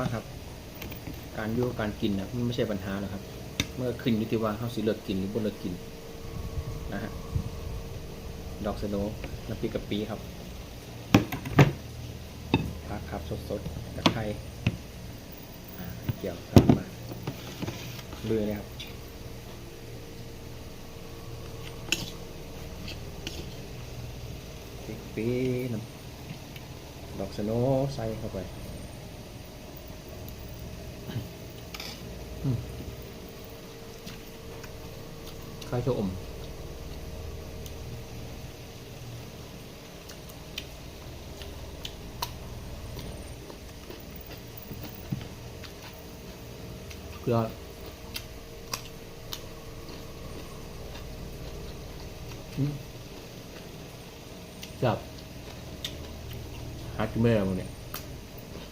มากครับ การยู่การกินนะมันไม่ใช่ปัญหาหรอกครับ เมื่อขึ้นยู่ที่ว่าเขาสิเลือกกินหรือบ่เลือกกินนะฮะดอกสโนน้ำพริกกะปิครับผักครับสดๆตะไคร้อ่เกี่ยวครับมาลุยเลยครับพริกะปิน้ำดอกสโนใส่เข้าไป คล้ายชะอมเพื่อจับหากินไม่ได้หมดเนี่ย